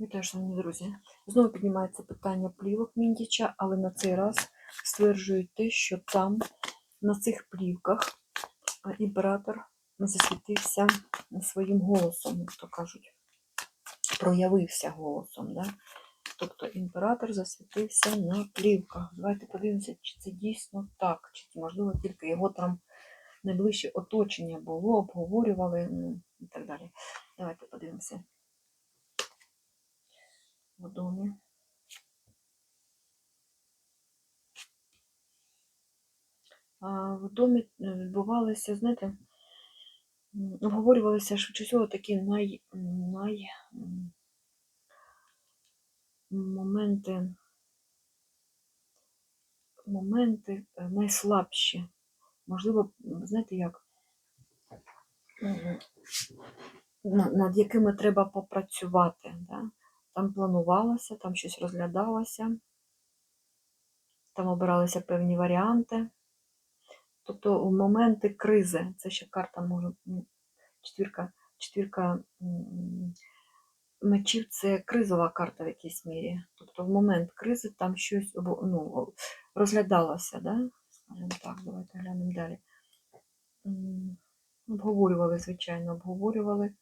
Вітаю, шановні друзі. Знову піднімається питання плівок Міндіча, але на цей раз стверджують те, що там, на цих плівках, імператор засвітився своїм голосом, як то кажуть, проявився голосом. Да? Тобто імператор засвітився на плівках. Давайте подивимося, чи це дійсно так, чи можливо тільки його там найближче оточення було, обговорювали ну, і так далі. Давайте подивимося в домі. А в домі е, відбувалися, знаєте, обговорювалися швидше всього такі най, най моменти, моменти е, найслабші. Можливо, знаєте як, над якими треба попрацювати. Да? Там планувалося, там щось розглядалося, там обиралися певні варіанти. Тобто в моменти кризи, це ще карта може, ну, четвірка, четвірка мечів це кризова карта в якійсь мірі. Тобто в момент кризи там щось ну, розглядалося, да? скажімо так, давайте глянемо далі. Обговорювали, звичайно, обговорювали,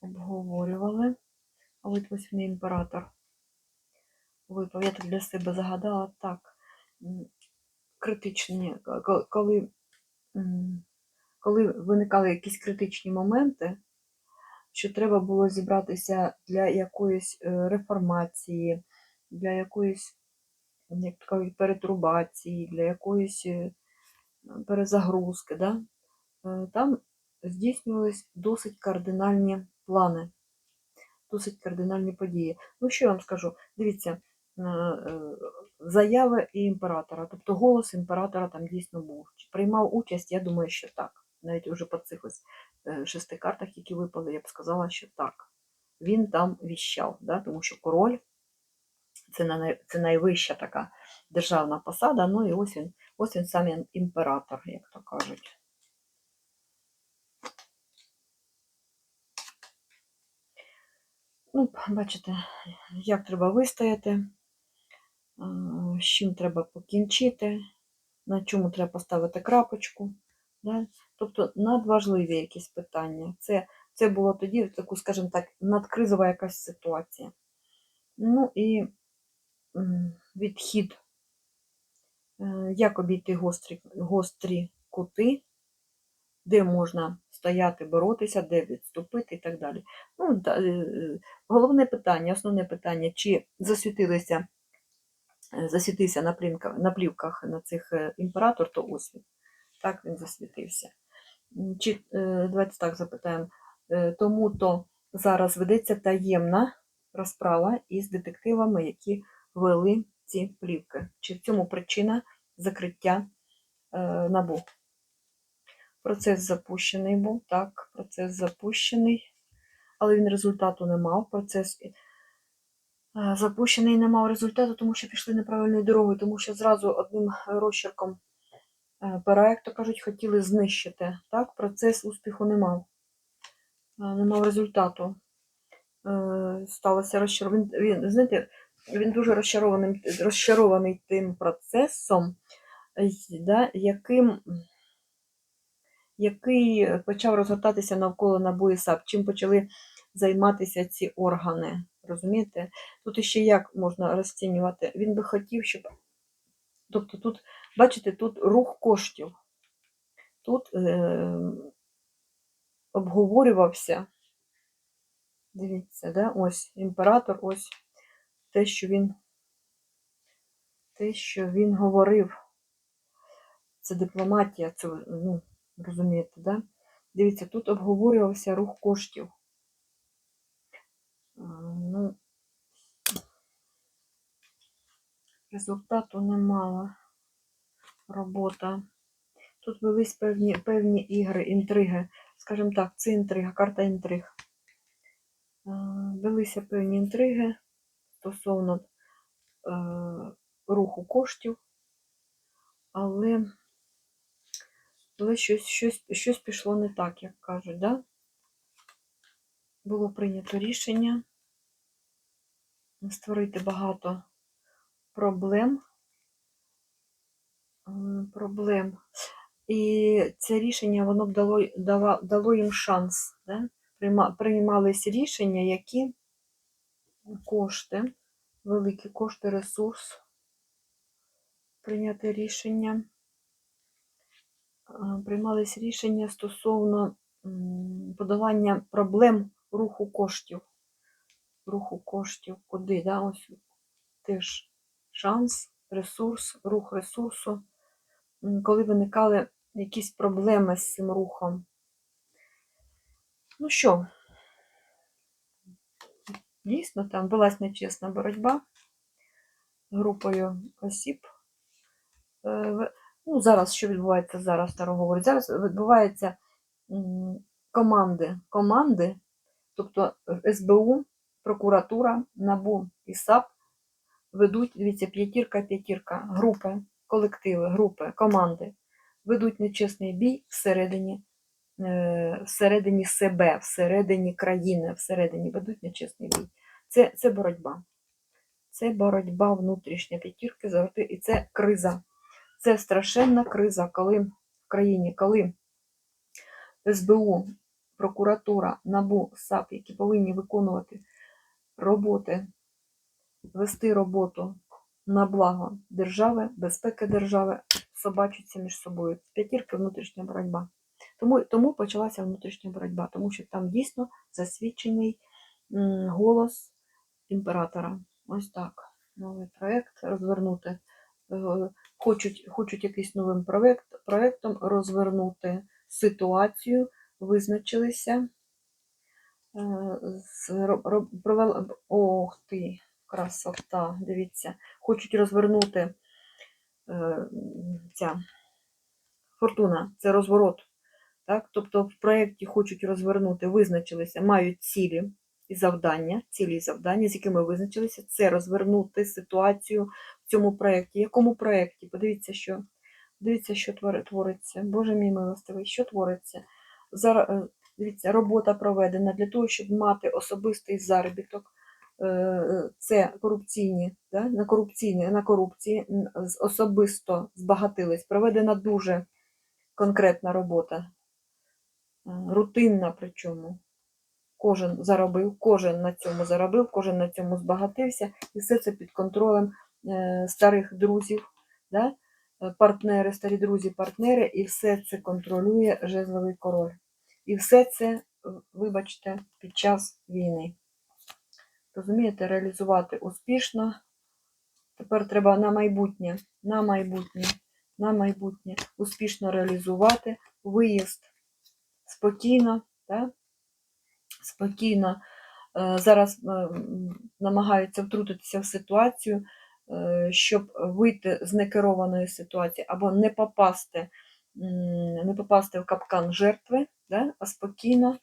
обговорювали. А от ось він імператор. Випав. Я так для себе загадала так. Критичні, коли, коли виникали якісь критичні моменти, що треба було зібратися для якоїсь е, реформації, для якоїсь, як кажуть, перетрубації, для якоїсь е, перезагрузки, да? е, там здійснювались досить кардинальні плани, досить кардинальні події. Ну, що я вам скажу? Дивіться, е, е, заяви і імператора, тобто голос імператора там дійсно був. Чи приймав участь, я думаю, що так. Навіть уже по цих ось е, шести картах, які випали, я б сказала, що так. Він там віщав, да? тому що король це, на най- це найвища така державна посада, ну і ось він, ось він сам імператор, як то кажуть. Ну, бачите, як треба вистояти, з чим треба покінчити, на чому треба поставити крапочку. Да? Тобто надважливі якісь питання. Це, це було тоді таку, скажімо так, надкризова якась ситуація. Ну і відхід, е, як обійти гострі, гострі кути, де можна стояти, боротися, де відступити і так далі. Ну, та, е, головне питання, основне питання, чи засвітилися, е, засвітився на, плівках, на плівках на цих е, імператор, то ось він. Так він засвітився. Чи, е, давайте так запитаємо, е, тому то зараз ведеться таємна розправа із детективами, які вели ці плівки. Чи в цьому причина закриття е, набу? Процес запущений був, так, процес запущений, але він результату не мав. Процес е, запущений не мав результату, тому що пішли неправильною дорогою, тому що зразу одним розчерком е, пера, як то кажуть, хотіли знищити. Так, процес успіху не мав, Е, не мав результату. Сталося розчарування. Він, знаєте, він дуже розчарований, розчарований тим процесом, да, яким який почав розгортатися навколо НАБУ і САП, чим почали займатися ці органи. Розумієте? Тут іще як можна розцінювати? Він би хотів, щоб. Тобто тут, бачите, тут рух коштів. Тут е... обговорювався. Дивіться, да? ось імператор, ось те, що він те, що він говорив. Це дипломатія, це, ну, розумієте, да? Дивіться, тут обговорювався рух коштів. Ну, результату не мала робота. Тут велись певні, певні ігри, інтриги. Скажімо так, це інтрига, карта інтриг. А, Велися певні інтриги стосовно е, руху коштів, але, але щось, щось, щось пішло не так, як кажуть, да? Було прийнято рішення. створити багато проблем. Проблем. І це рішення воно б дало, дава- дало їм шанс. Да? Прийма- Приймались рішення, які кошти, великі кошти, ресурс, прийняти рішення. Е, Приймались рішення стосовно подолання проблем руху коштів. Руху коштів куди? Да? Ось теж шанс, ресурс, рух ресурсу. Коли виникали якісь проблеми з цим рухом. Ну що, дійсно, там велась нечесна боротьба групою осіб. Е, Ну, зараз що відбувається зараз, Таро говорить? Зараз відбуваються команди, команди, тобто СБУ, прокуратура, НАБУ і САП ведуть, дивіться, п'ятірка, п'ятірка, групи, колективи, групи, команди ведуть нечесний бій всередині, е, всередині себе, всередині країни, всередині ведуть нечесний бій. Це, це боротьба. Це боротьба внутрішня п'ятірки завжди, і це криза. Це страшенна криза, коли в країні, коли СБУ, прокуратура, НАБУ, САП, які повинні виконувати роботи, вести роботу на благо держави, безпеки держави, собачаться між собою. З п'ятірки внутрішня боротьба. Тому, тому почалася внутрішня боротьба, тому що там дійсно засвідчений голос імператора. Ось так. Новий проєкт розвернути. Хочуть, хочуть якийсь новим проєкт, проєктом розвернути ситуацію, визначилися. Е, провела- Ох ти, красота, дивіться. Хочуть розвернути е, ця фортуна, це розворот. Так? Тобто в проєкті хочуть розвернути, визначилися, мають цілі і завдання, цілі завдання, з якими визначилися, це розвернути ситуацію в цьому проєкті. Якому проєкті? Подивіться, що, дивіться, що твориться. Боже мій милостивий, що твориться? Зараз, е, дивіться, робота проведена для того, щоб мати особистий заробіток. Е, Це корупційні, да? на корупційні, на корупції особисто збагатились. Проведена дуже конкретна робота, е, рутинна причому. Кожен заробив, кожен на цьому заробив, кожен на цьому збагатився, і все це під контролем е, старих друзів, да? е, партнери, старі друзі, партнери, і все це контролює жезловий король. І все це, вибачте, під час війни. Розумієте, реалізувати успішно. Тепер треба на майбутнє, на майбутнє, на майбутнє успішно реалізувати виїзд спокійно, так? Спокійно. Е, Зараз е, намагаються втрутитися в ситуацію, е, щоб вийти з некерованої ситуації або не попасти, не попасти в капкан жертви, да? а спокійно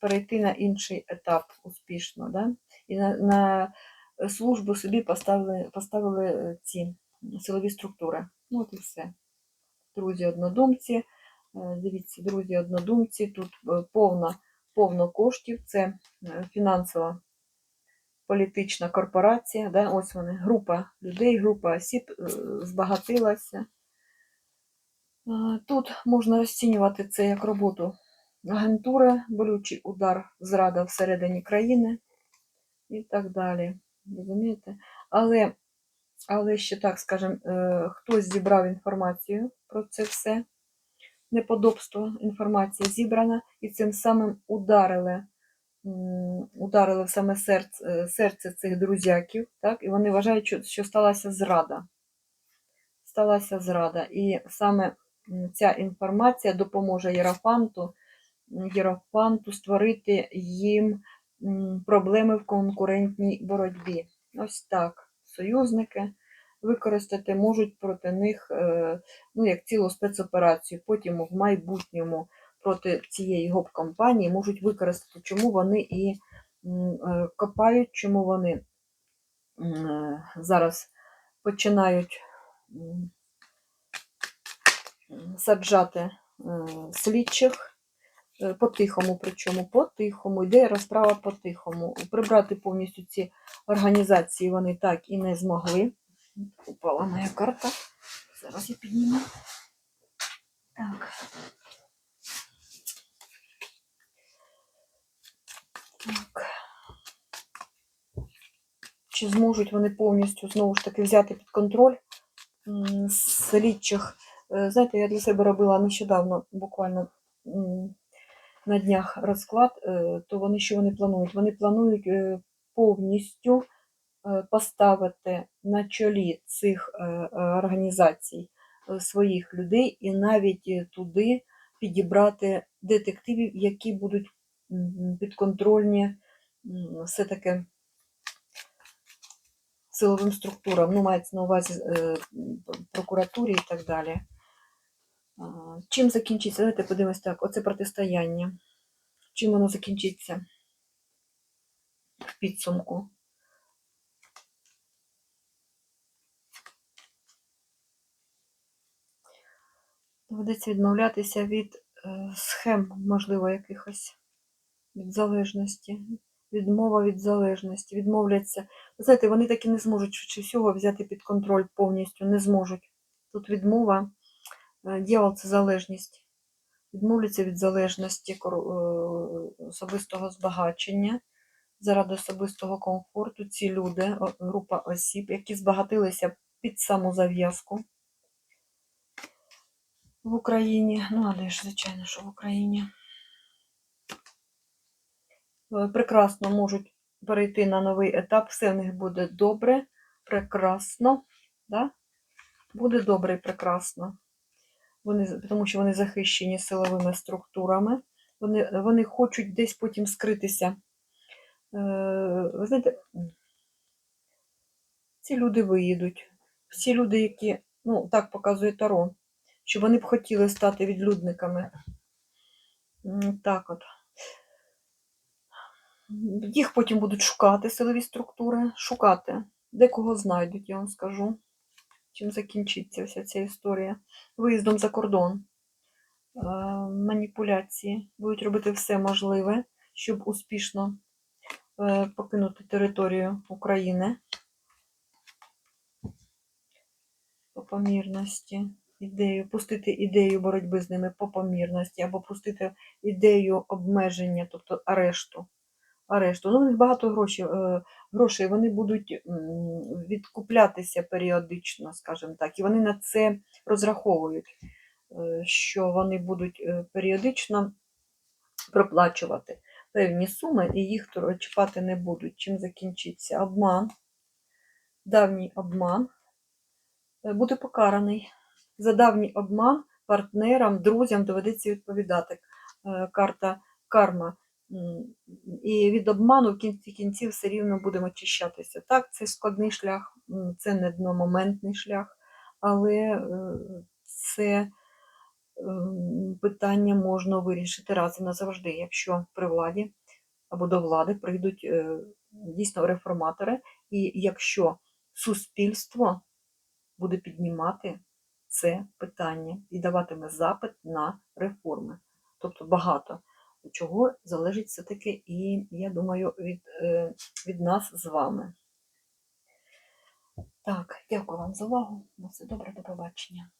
перейти на інший етап успішно. Да? І на, на службу собі поставили, поставили ці силові структури. Ну, от і все. Друзі однодумці. Е, Дивіться, друзі однодумці, тут е, повно, коштів, це е, фінансова політична корпорація. Да? Ось вони, група людей, група осіб е, збагатилася. Е, Тут можна розцінювати це як роботу агентури, болючий удар, зрада всередині країни і так далі. Розумієте? Але, але ще так скажемо, е, хтось зібрав інформацію про це все. Неподобство, інформація зібрана, і цим самим ударили, ударили в саме серце, серце цих друзяків, так? і вони вважають, що, сталася зрада. Сталася зрада. І саме ця інформація допоможе Єрофанту, м, Єрофанту створити їм проблеми в конкурентній боротьбі. Ось так. Союзники використати можуть проти них е, ну, як цілу спецоперацію. Потім в майбутньому проти цієї гоп-компанії можуть використати, чому вони і е, копають, чому вони е, зараз починають саджати слідчих По-тихому, причому по-тихому, йде розправа по-тихому. Прибрати повністю ці організації вони так і не змогли. Упала моя карта. Зараз я підніму. Так. Так. Чи зможуть вони повністю знову ж таки взяти під контроль слідчих? Е, Знаєте, я для себе робила нещодавно, буквально на днях розклад, е, то вони що вони планують? Вони планують е, повністю поставити на чолі цих е, е, організацій е, своїх людей і навіть е, туди підібрати детективів, які будуть підконтрольні все-таки силовим структурам, ну, мається на увазі е, прокуратурі і так далі. Чим закінчиться? Давайте подивимось так, оце протистояння. Чим воно закінчиться в підсумку? Доведеться відмовлятися від е, схем, можливо, якихось від залежності. Відмова від залежності, відмовляться. Ви знаєте, вони таки не зможуть швидше всього взяти під контроль повністю, не зможуть. Тут відмова, е, дьявол це залежність. Відмовляться від залежності е, особистого збагачення заради особистого комфорту. Ці люди, група осіб, які збагатилися під саму зав'язку в Україні. Ну, але ж, звичайно, що в Україні. Е, прекрасно можуть перейти на новий етап, все в них буде добре, прекрасно. Да? Буде добре і прекрасно. Вони, тому що вони захищені силовими структурами. Вони, вони хочуть десь потім скритися. Е, ви знаєте, ці люди виїдуть. Всі люди, які, ну, так показує Таро, що вони б хотіли стати відлюдниками. Так от. Їх потім будуть шукати силові структури, шукати. Декого знайдуть, я вам скажу. Чим закінчиться вся ця історія. Виїздом за кордон, е, маніпуляції. Будуть робити все можливе, щоб успішно е, покинути територію України по помірності. Ідею, пустити ідею боротьби з ними по помірності, або пустити ідею обмеження, тобто арешту. арешту. Ну, у них багато грошей, грошей, вони будуть відкуплятися періодично, скажімо так, і вони на це розраховують, е, що вони будуть е, періодично проплачувати певні суми, і їх чіпати не будуть. Чим закінчиться? Обман, давній обман, е, буде покараний. За давній обман партнерам, друзям доведеться відповідати. Е, Карта карма. І від обману в кінці кінців все рівно будемо очищатися. Так, це складний шлях, це не одномоментний шлях, але е, це ем, питання можна вирішити раз і назавжди, якщо при владі або до влади прийдуть е, дійсно реформатори, і якщо суспільство буде піднімати це питання і даватиме запит на реформи. Тобто багато чого залежить все-таки, і я думаю, від, е, від нас з вами. Так, дякую вам за увагу. На все добре, до побачення.